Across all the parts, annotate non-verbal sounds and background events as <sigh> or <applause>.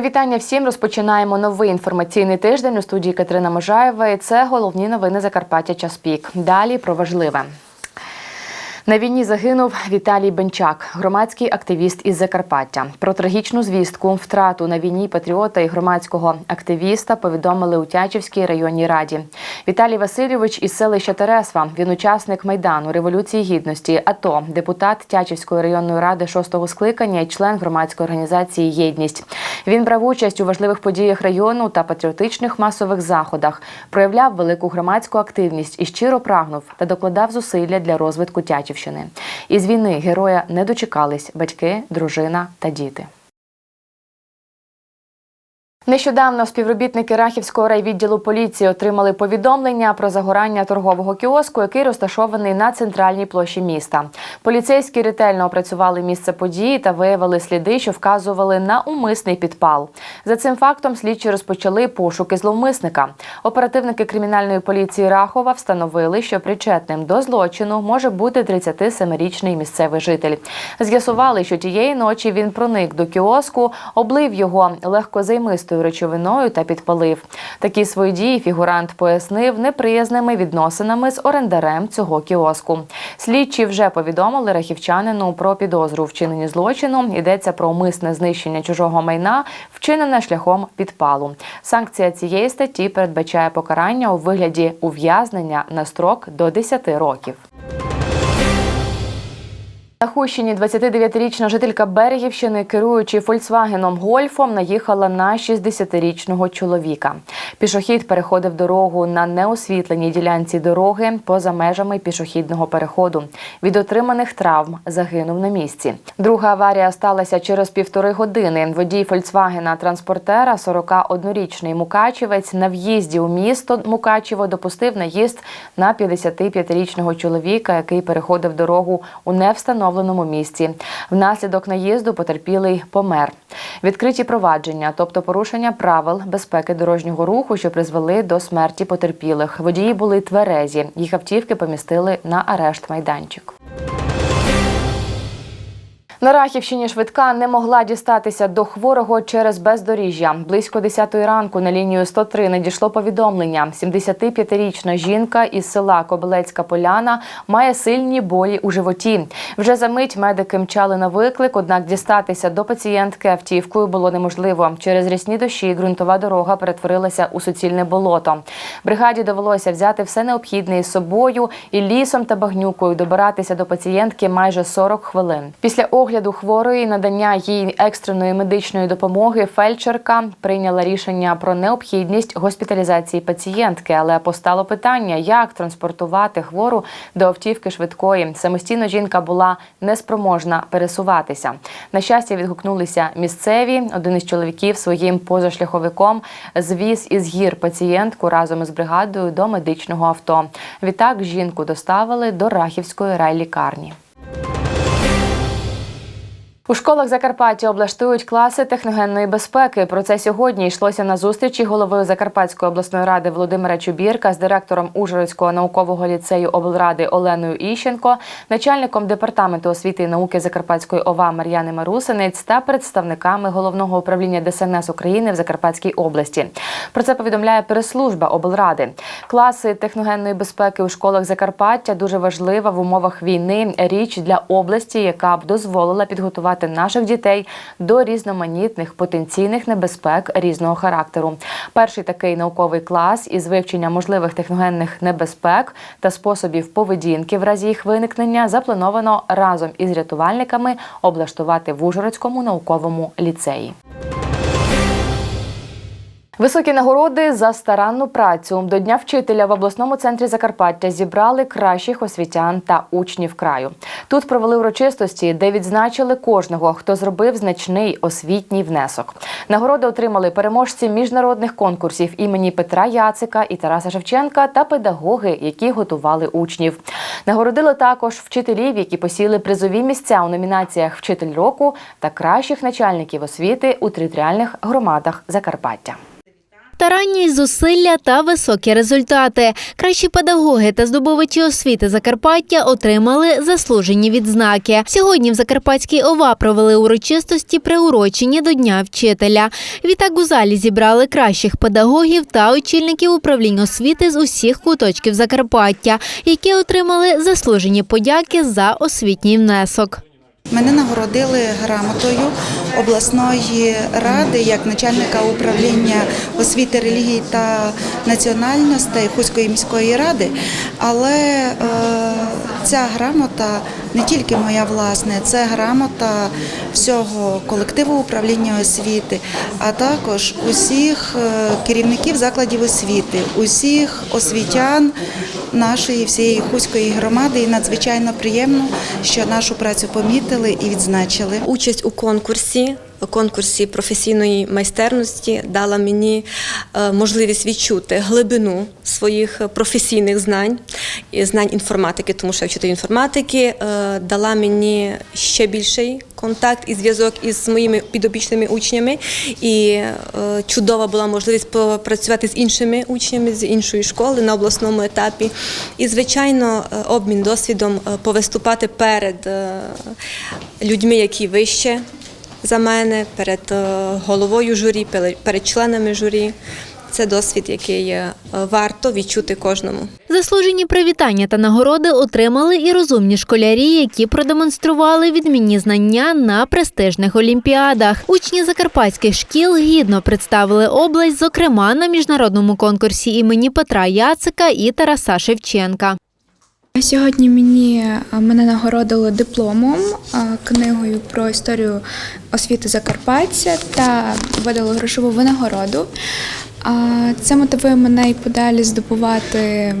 Вітання всім. Розпочинаємо новий інформаційний тиждень у студії Катерина Можаєва. І Це головні новини Закарпаття. Час пік. Далі про важливе. На війні загинув Віталій Бенчак, громадський активіст із Закарпаття. Про трагічну звістку, втрату на війні патріота і громадського активіста повідомили у Тячівській районній раді. Віталій Васильович із селища Тересва. Він учасник майдану Революції Гідності, АТО, депутат Тячівської районної ради шостого скликання і член громадської організації Єдність. Він брав участь у важливих подіях району та патріотичних масових заходах, проявляв велику громадську активність і щиро прагнув та докладав зусилля для розвитку Тячівщини. Із війни героя не дочекались батьки, дружина та діти. Нещодавно співробітники Рахівського райвідділу поліції отримали повідомлення про загорання торгового кіоску, який розташований на центральній площі міста. Поліцейські ретельно опрацювали місце події та виявили сліди, що вказували на умисний підпал. За цим фактом слідчі розпочали пошуки зловмисника. Оперативники кримінальної поліції Рахова встановили, що причетним до злочину може бути 37-річний місцевий житель. З'ясували, що тієї ночі він проник до кіоску, облив його легкозаймистою речовиною та підпалив. Такі свої дії фігурант пояснив неприязними відносинами з орендарем цього кіоску. Слідчі вже повідомили рахівчанину про підозру у вчиненні злочину. Йдеться про умисне знищення чужого майна, вчинене шляхом підпалу. Санкція цієї статті передбачає покарання у вигляді ув'язнення на строк до 10 років. На Хущині 29-річна жителька Берегівщини, керуючи Фольксвагеном Гольфом, наїхала на 60-річного чоловіка. Пішохід переходив дорогу на неосвітленій ділянці дороги поза межами пішохідного переходу. Від отриманих травм загинув на місці. Друга аварія сталася через півтори години. Водій Фольксвагена транспортера, 41-річний Мукачівець, на в'їзді у місто Мукачево допустив наїзд на 55-річного чоловіка, який переходив дорогу у невстановленому встановленому місці. Внаслідок наїзду потерпілий помер. Відкриті провадження, тобто порушення правил безпеки дорожнього руху, що призвели до смерті потерпілих. Водії були тверезі. Їх автівки помістили на арешт майданчик. На Рахівщині швидка не могла дістатися до хворого через бездоріжжя. Близько 10 ранку на лінію 103 надійшло повідомлення. 75-річна жінка із села Кобилецька Поляна має сильні болі у животі. Вже за мить медики мчали на виклик, однак дістатися до пацієнтки автівкою було неможливо. Через рясні дощі ґрунтова дорога перетворилася у суцільне болото. Бригаді довелося взяти все необхідне із собою і лісом та багнюкою добиратися до пацієнтки майже 40 хвилин. Після огляду хворої, надання їй екстреної медичної допомоги, фельдшерка прийняла рішення про необхідність госпіталізації пацієнтки, але постало питання, як транспортувати хвору до автівки швидкої. Самостійно жінка була неспроможна пересуватися. На щастя, відгукнулися місцеві. Один із чоловіків своїм позашляховиком звіз із гір пацієнтку разом із бригадою до медичного авто. Відтак жінку доставили до Рахівської райлікарні. У школах Закарпаття облаштують класи техногенної безпеки. Про це сьогодні йшлося на зустрічі голови Закарпатської обласної ради Володимира Чубірка з директором Ужгородського наукового ліцею облради Оленою Іщенко, начальником департаменту освіти і науки Закарпатської ОВА Мар'яни Марусинець та представниками головного управління ДСНС України в Закарпатській області. Про це повідомляє прес-служба облради. Класи техногенної безпеки у школах Закарпаття дуже важлива в умовах війни річ для області, яка б дозволила підготувати наших дітей до різноманітних потенційних небезпек різного характеру. Перший такий науковий клас із вивчення можливих техногенних небезпек та способів поведінки в разі їх виникнення заплановано разом із рятувальниками облаштувати в Ужгородському науковому ліцеї. Високі нагороди за старанну працю до Дня вчителя в обласному центрі Закарпаття зібрали кращих освітян та учнів краю. Тут провели урочистості, де відзначили кожного, хто зробив значний освітній внесок. Нагороди отримали переможці міжнародних конкурсів імені Петра Яцика і Тараса Шевченка та педагоги, які готували учнів. Нагородили також вчителів, які посіли призові місця у номінаціях Вчитель року та кращих начальників освіти у територіальних громадах Закарпаття. Старанність, зусилля та високі результати. Кращі педагоги та здобувачі освіти Закарпаття отримали заслужені відзнаки. Сьогодні в Закарпатській ОВА провели урочистості, приурочені до Дня вчителя. Відтак у залі зібрали кращих педагогів та очільників управлінь освіти з усіх куточків Закарпаття, які отримали заслужені подяки за освітній внесок. Мене нагородили грамотою обласної ради як начальника управління освіти, релігії та національностей Хуської міської ради. Але е, ця грамота не тільки моя власна, це грамота всього колективу управління освіти, а також усіх е, керівників закладів освіти, усіх освітян нашої всієї Хуської громади. І надзвичайно приємно, що нашу працю помітили і відзначили. Участь у конкурсі, конкурсі професійної майстерності дала мені е, можливість відчути глибину своїх професійних знань знань інформатики, тому що я вчитель інформатики е, дала мені ще більший контакт і зв'язок із моїми підопічними учнями. І е, чудова була можливість попрацювати з іншими учнями з іншої школи на обласному етапі. І, звичайно, е, обмін досвідом повиступати перед людьми, які вище за мене, перед головою журі, перед членами журі. Це досвід, який е, варто відчути кожному. Заслужені привітання та нагороди отримали і розумні школярі, які продемонстрували відмінні знання на престижних олімпіадах. Учні закарпатських шкіл гідно представили область, зокрема на міжнародному конкурсі імені Петра Яцика і Тараса Шевченка. Сьогодні мені мене нагородили дипломом, книгою про історію освіти Закарпаття та видали грошову винагороду. Це мотивує мене і подалі здобувати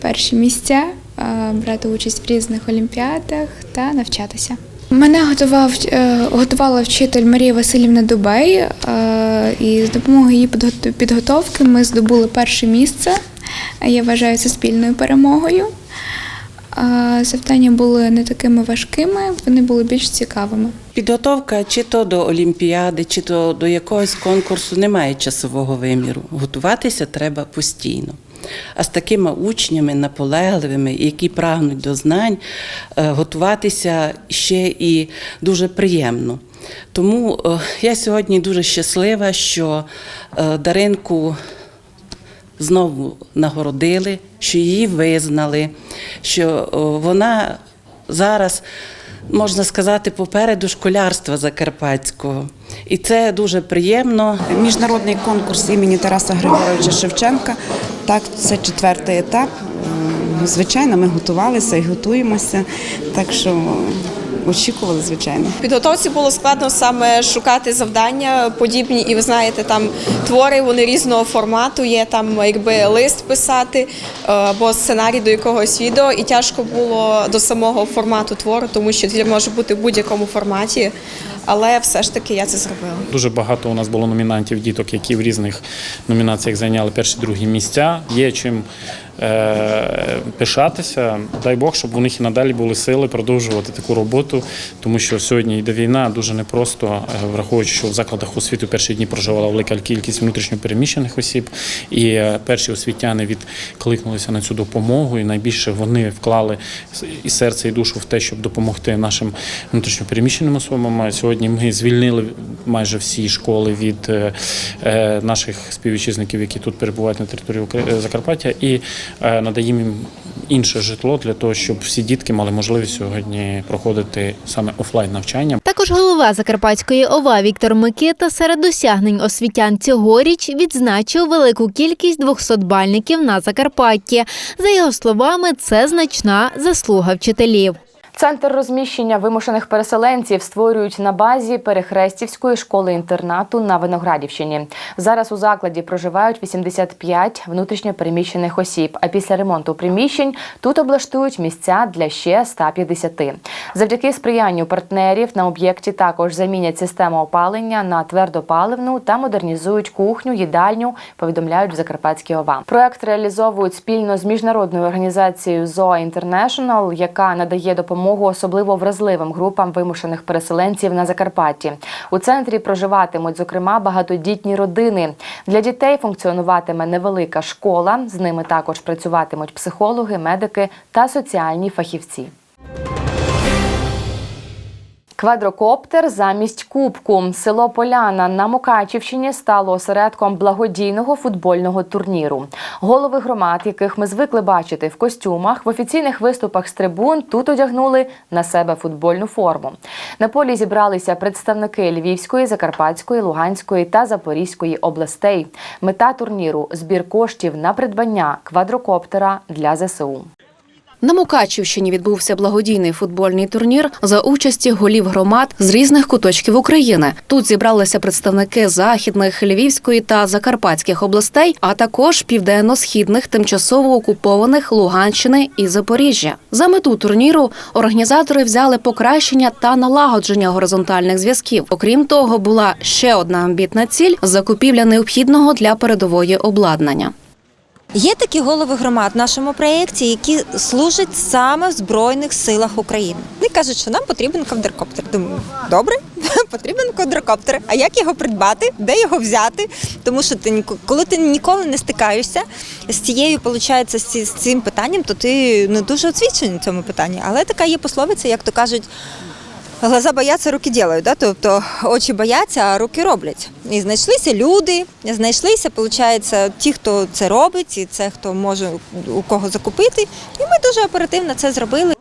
перші місця, брати участь в різних олімпіадах та навчатися. Мене готував, е, готувала вчитель Марія Васильівна Дубей, і з допомогою її підгот- підготовки ми здобули перше місце. Я вважаю це спільною перемогою. Завдання були не такими важкими, вони були більш цікавими. Підготовка чи то до олімпіади, чи то до якогось конкурсу немає часового виміру. Готуватися треба постійно. А з такими учнями наполегливими, які прагнуть до знань, е, готуватися ще і дуже приємно. Тому е, я сьогодні дуже щаслива, що е, Даринку знову нагородили, що її визнали, що вона зараз, можна сказати, попереду школярства закарпатського. І це дуже приємно. Міжнародний конкурс імені Тараса Григоровича Шевченка. Так, це четвертий етап. Звичайно, ми готувалися і готуємося, так що очікували, звичайно. В підготовці було складно саме шукати завдання подібні, і ви знаєте, там твори вони різного формату. Є там якби лист писати е, або сценарій до якогось відео, і тяжко було до самого формату твору, тому що твір може бути в будь-якому форматі. Але все ж таки я це зробила. Дуже багато у нас було номінантів діток, які в різних номінаціях зайняли перші другі місця. Є чим е, пишатися. Дай Бог, щоб у них і надалі були сили продовжувати таку роботу, тому що сьогодні йде війна дуже непросто, е, враховуючи, що в закладах освіти перші дні проживала велика кількість внутрішньопереміщених осіб, і е, перші освітяни відкликнулися на цю допомогу, і найбільше вони вклали і серце, і душу в те, щоб допомогти нашим внутрішньопереміщеним особам. А Сьогодні ми звільнили майже всі школи від е, е, наших співвітчизників, які тут перебувають на території е, Закарпаття, і надаємо їм інше житло для того, щоб всі дітки мали можливість сьогодні проходити саме офлайн навчання. Також голова Закарпатської ОВА Віктор Микита серед досягнень освітян цьогоріч відзначив велику кількість 200-бальників на Закарпатті. За його словами, це значна заслуга вчителів. Центр розміщення вимушених переселенців створюють на базі Перехрестівської школи-інтернату на Виноградівщині. Зараз у закладі проживають 85 внутрішньопереміщених осіб. А після ремонту приміщень тут облаштують місця для ще 150. Завдяки сприянню партнерів на об'єкті також замінять систему опалення на твердопаливну та модернізують кухню, їдальню. Повідомляють в Закарпатській ОВА. Проект реалізовують спільно з міжнародною організацією ZOA International, яка надає допомогу допомогу особливо вразливим групам вимушених переселенців на Закарпатті. У центрі проживатимуть, зокрема, багатодітні родини. Для дітей функціонуватиме невелика школа. З ними також працюватимуть психологи, медики та соціальні фахівці. Квадрокоптер замість кубку. Село Поляна на Мукачівщині стало осередком благодійного футбольного турніру. Голови громад, яких ми звикли бачити в костюмах, в офіційних виступах з трибун тут одягнули на себе футбольну форму. На полі зібралися представники Львівської, Закарпатської, Луганської та Запорізької областей. Мета турніру збір коштів на придбання квадрокоптера для ЗСУ. На Мукачівщині відбувся благодійний футбольний турнір за участі голів громад з різних куточків України. Тут зібралися представники західних, львівської та закарпатських областей, а також південно-східних тимчасово окупованих Луганщини і Запоріжжя. За мету турніру організатори взяли покращення та налагодження горизонтальних зв'язків. Окрім того, була ще одна амбітна ціль закупівля необхідного для передової обладнання. Є такі голови громад в нашому проєкті, які служать саме в Збройних силах України. Вони кажуть, що нам потрібен квадрокоптер. Думаю, добре, <laughs> потрібен квадрокоптер. А як його придбати? Де його взяти? Тому що ти коли ти ніколи не стикаєшся з цією, виходить, з цим питанням, то ти не дуже освічений цьому питанні. Але така є пословиця, як то кажуть. Глаза бояться, руки ділають, да? тобто очі бояться, а руки роблять. І знайшлися люди, знайшлися, виходить, ті, хто це робить, і це хто може у кого закупити. І ми дуже оперативно це зробили.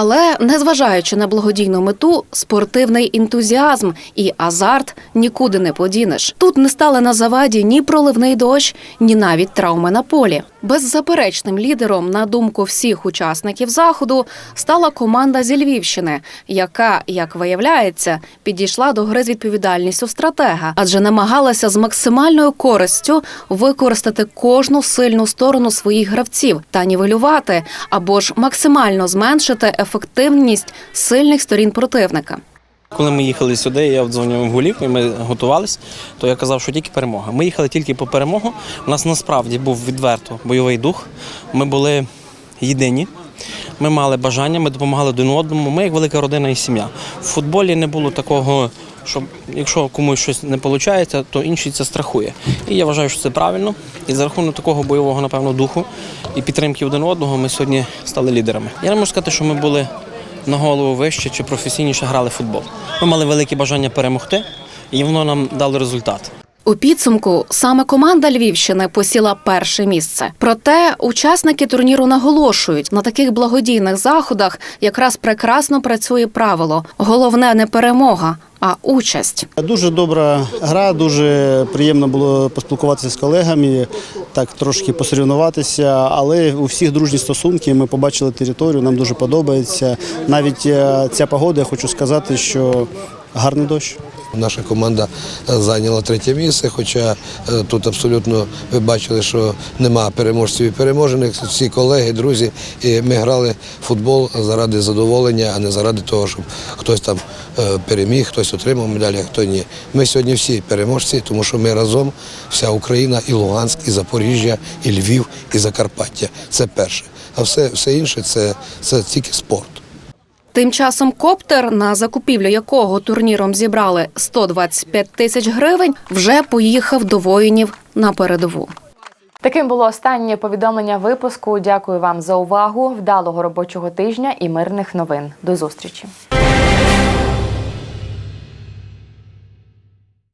Але незважаючи на благодійну мету, спортивний ентузіазм і азарт нікуди не подінеш. Тут не стали на заваді ні проливний дощ, ні навіть травми на полі. Беззаперечним лідером, на думку всіх учасників заходу, стала команда зі Львівщини, яка, як виявляється, підійшла до гри з відповідальністю стратега, адже намагалася з максимальною користю використати кожну сильну сторону своїх гравців та нівелювати або ж максимально зменшити ефективність сильних сторін противника. Коли ми їхали сюди, я дзвонив голів, і ми готувалися, то я казав, що тільки перемога. Ми їхали тільки по перемогу. У нас насправді був відверто бойовий дух. Ми були єдині. Ми мали бажання, ми допомагали один одному. Ми як велика родина і сім'я. В футболі не було такого, що якщо комусь щось не виходить, то інший це страхує. І я вважаю, що це правильно. І за рахунок такого бойового, напевно, духу і підтримки один одного ми сьогодні стали лідерами. Я не можу сказати, що ми були на голову вище чи професійніше грали в футбол. Ми мали велике бажання перемогти, і воно нам дало результат. У підсумку саме команда Львівщини посіла перше місце. Проте учасники турніру наголошують, на таких благодійних заходах якраз прекрасно працює правило: головне не перемога, а участь. Дуже добра гра, дуже приємно було поспілкуватися з колегами, так трошки посорівнуватися, але у всіх дружні стосунки. Ми побачили територію, нам дуже подобається. Навіть е, ця погода, я хочу сказати, що гарний дощ. Наша команда е, зайняла третє місце, хоча е, тут абсолютно ви бачили, що нема переможців і переможених. Всі колеги, друзі, і ми грали в футбол заради задоволення, а не заради того, щоб хтось там е, переміг, хтось отримав медалі, а хто ні. Ми сьогодні всі переможці, тому що ми разом, вся Україна, і Луганськ, і Запоріжжя, і Львів, і Закарпаття. Це перше. А все, все інше це, це тільки спорт. Тим часом коптер, на закупівлю якого турніром зібрали 125 тисяч гривень, вже поїхав до воїнів на передову. Таким було останнє повідомлення випуску. Дякую вам за увагу. Вдалого робочого тижня і мирних новин. До зустрічі.